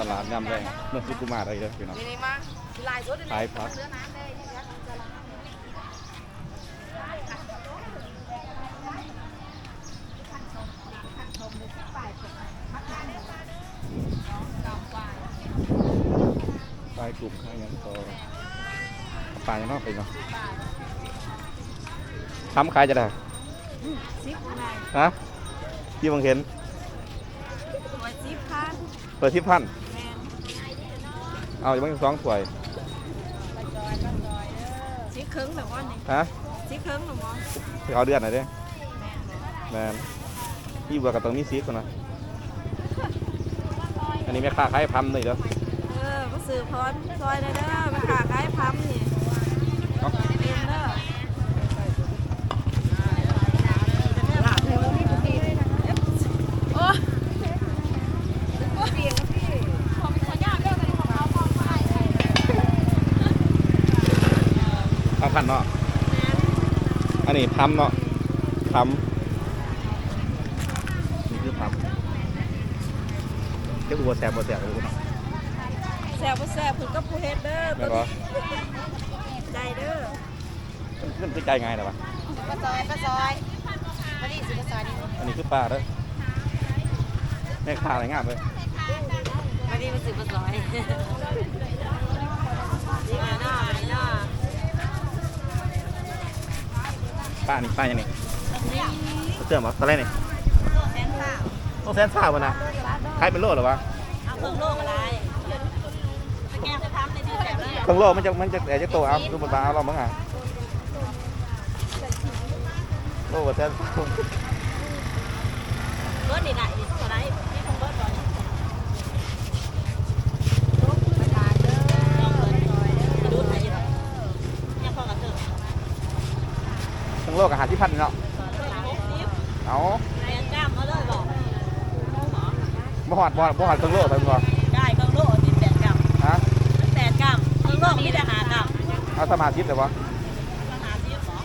ตลาดยำแรงเมื่อสุกุมาได้เลยพี่น้อง นี่นี่มาลายสดขายผัก เนื้อน้ำเลยนี่ครับจะลาปลายกลุ่มข้างยังต่อปลายังนอกไปเนาะทำขายจะได้ ซิปอะไรฮะที่บังเห็น ตัวซิปพันเปิดที่พันแมน เอาอยู่บ้างสองถ้วยซิปครึ่งหรือว่านี่ฮะซิปครึ่งหรือว่าไปเอาเดือนหน่อยดิแมนแมนยี่บัวกับตรงนี้ซีคนนะอันนี้แม่ค้าขายพันเลยเด้อเออก็ซื้อพรซอยได้เด้อไปขาขายพัมนี่เนาะเต็มเด้อหลับเลยว่าพี่ทุกทีโอ้เปลี่ยนพี่ของขอยากเรื่องอะไรของเราของไป เอา พันเนาะ อันนี้ทำเนาะทำนี่คือทำเจ้าบัวแสบบัวแสบบัวเนาะแซ่บบ่แซ่บคือกับผู้เฮ็ดเด้อแม่นบ่ใจเด้อมันคือใจง่ายเหรอวะป้าซอยป้าซอยมาดิสิป้าซอยนี่อันนี้คือปลาเด้อแม่ค้าอะไรงามเลยมาดิมาสิป้าซอยนี่มาหน้ามาหน้า ปลานี่ปลาอย่างนี้นี่เสื่อมเหรอตอนแรกนี่แสนข้าวโอ้แสนซ่าบ่นะขายเป็นโลเหรอวะเอาเครื่องโลกอะไรแก้วจะทำในที่แบบเลยเครื่องโลมันจะมันจะแต่จะโตเอาดูมันบางเอาลองมั้งอะโลว่าแสนซ่าเบิร์ดนี่ไหนนี่เท่าไหรนี่ของเบิร์ดก่อนดูไทยหรอยังพอกับเธอ เครื่อง โลกับหาที่พันเนาะหกสิบเอาแรงกล้ามมาเลยบอกบ่หอดบ่หอดบ่หอดเครื่องโลไปบ่ได้เครื่องโลมีแปดกรัมฮะแปดกรัมเครื่องโลมีแต่หากรัมเอาสมาธิเลยวะหาซิบหรอ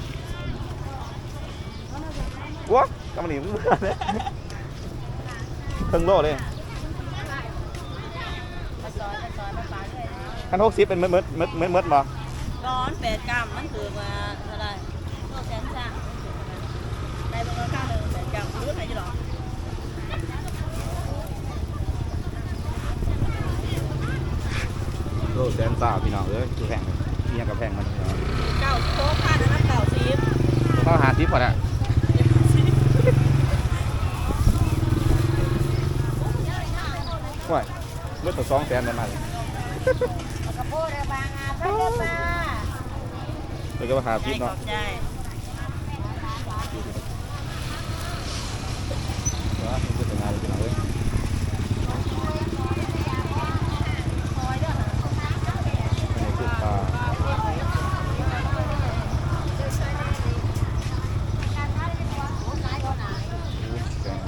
วะกำลังหนีเบื่อเลยเครื่องโลเลยมาซอยมาซอยมาปาด้วยคันหกสิบเป็นเม็ดเม็ดเม็ดเม็ดเม็ดบ่ร้อนแปดกรัมมันคือว่าเท่าไหรโลแสนซ่าได้ประมาณข้างหนึ่งแปดกรัมรู้ไทยหรอ โล แสนซ่าพี่น้องเอ้ยคือแพงมีอย่างกับแพงมันพี่น้องเก้าโต๊ะพันนั้นเก้าสิบต้องหาทิปก่อนอะว้ายเมื่อตัวสองแสนได้มาเลยกระโปงระบางอาพระเจ้ามาเดี๋ยวก็มาหาทิปขเนาะ อบใจ ว่ามันจะเป็นงานพี่น้องเอ้ยอันนี้คือปลาอู้แกงแกง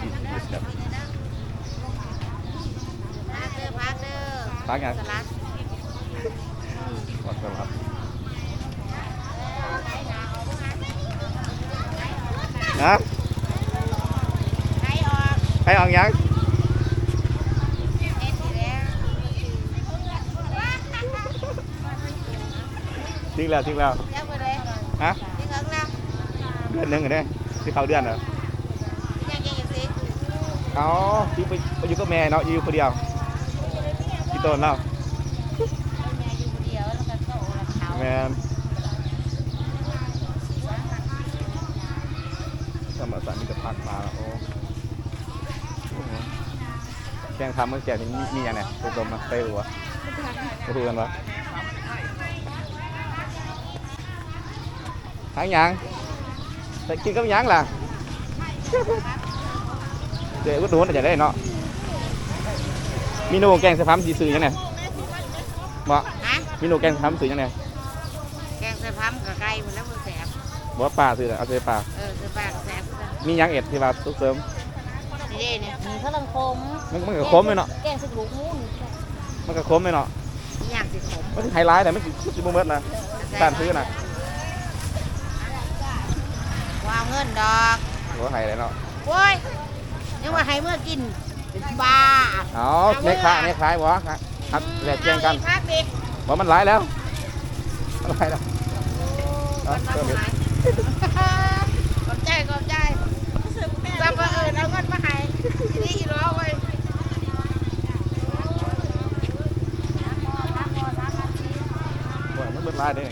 อีกอีกแบบ พักเด้อพักเด้อพักไงสลัดวัดกันครับนะไก่ออกให้ออกยังเอ็ ต้นเนาะแม่อยู่คนเดียวแล้วก็โตแล้วเขาแมนสมัครสามีจะพักมาแล้วโอ้โอ้โหแกงทำเมื่อแก่นี่มีมีอย่างเนี่ยตัวตมนะเต้หัวก็คือกันวะหางหยังแต่กินกับหยังล่ะเดี๋ยวก็โดนจะได้เนาะ เมีนูแกงสะพัมสีสื่อยังไงบ่ฮะเมีนูแกงสะพัมสื่อยังไงแกงใส่พัมกับไก่หมดแล้วมือแสบบ่ว่าปลาสื่อเอาใส่ปลาเออใส่ปลากับแสบมีหยังเอ็ดที่ว่าตุกเสริม นี่เด้เนี่ยมีข้าวลังคมมันมันก็คมเลยเนาะ แกงใส่ลูกมูนมันก็คมเลยเนาะอย่างสิขมมันคือไฮไลท์แต่ไม่คือสิบเมิดนะการซื้อนะวาวเงินดอกหัวไฮเลยเนาะโว้ยยังว่าให้เมื่อกิน จบ้าเอาในขายในขายวะครับแหลกแจ้งกันครับเด็กว่ามันหลายแล้วมันหลายแล้วเอาเพิ่มอีกขอบใจขอบใจจับมาเอิญเอาเงินมาให้นี่อีร้อไว้ว่ามันเป็นหลายเด้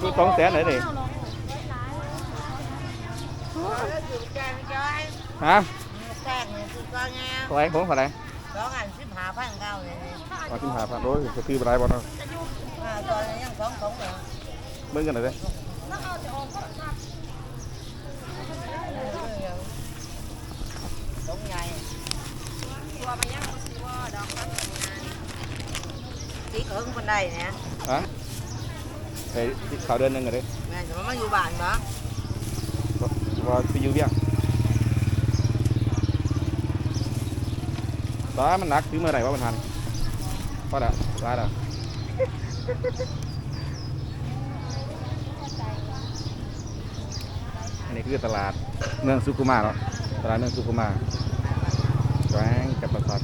คือสองแสนเลยนี่อยู่แกงจ้อยฮะ แกงเนี่ยคือก็แง่เท่าไหร่ผมเท่าไหร่สองอันสิบห้าพันเก้าเลยเอาขึ้นหาพันโอ้ยจะคือหลายบ่เนาะห้าตอนนี้ยังสองสองเหรอมึงกันหน่อยเด้สองใหญ่ตัวมันยังบ่สิว่าดอกมันสีเขิงคนใดเนี่ยฮะไปที่ข่าวเดือนหนึงกันเด้แม่จะมาอยู่บ้านบ่ว่าไปอยู่เบี้ย งตามันหนักถือเมื่อไหร่ว่ามันทันพอละร้ายละอันนี้คือตลาดเมืองสุขุมาเนาะตลาดเมืองสุขุมาแกงกับประสาท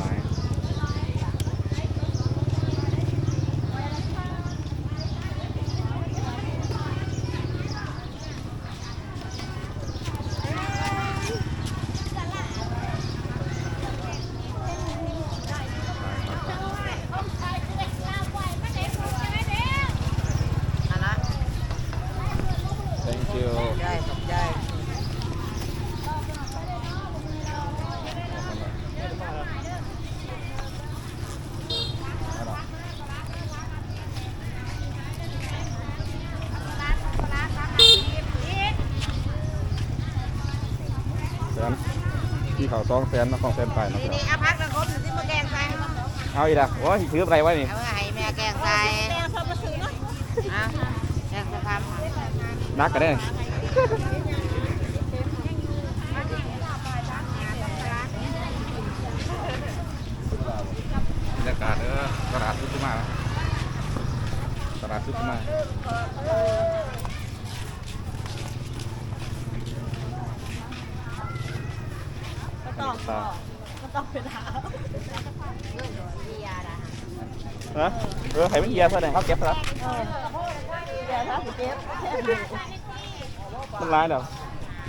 ลายแตงคิว ได้ขอบใจ แสนที่ เขาสองแสนมาสองแสนไปนะนี่นี่เอาพักแล้วครบที่มาแกงใส่เอาเอาอีกละโอ้ยถืออะไรไว้นี่ไว้ให้แม่แกงใส่แกงพอมาซื้อเนาะอะแกงสะพานนักกันได้บรรยากาศเออตลาดซุปเปอร์มาร์ตลาดซุปเปอร์มาร์ก็ต้ องก็ตองเป็นหาฮะเออไข่มันเยียเท่าไหร่เขาเก็บแล้วเดี๋ยวถ้าเก็บมันร้ายเดี๋ยว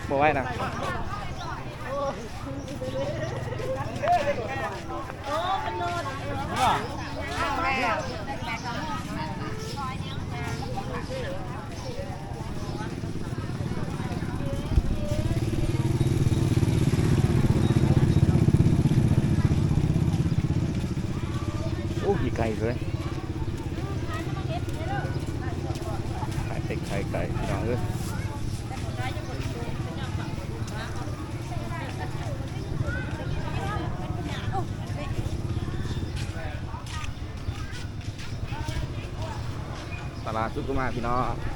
บอกไว้นะเอาแล้วโอ้ยไก่ เลยขายเป็ดไข่ไก่พี่น้องเอ้ยตลาดสุกุมาพี่น้อง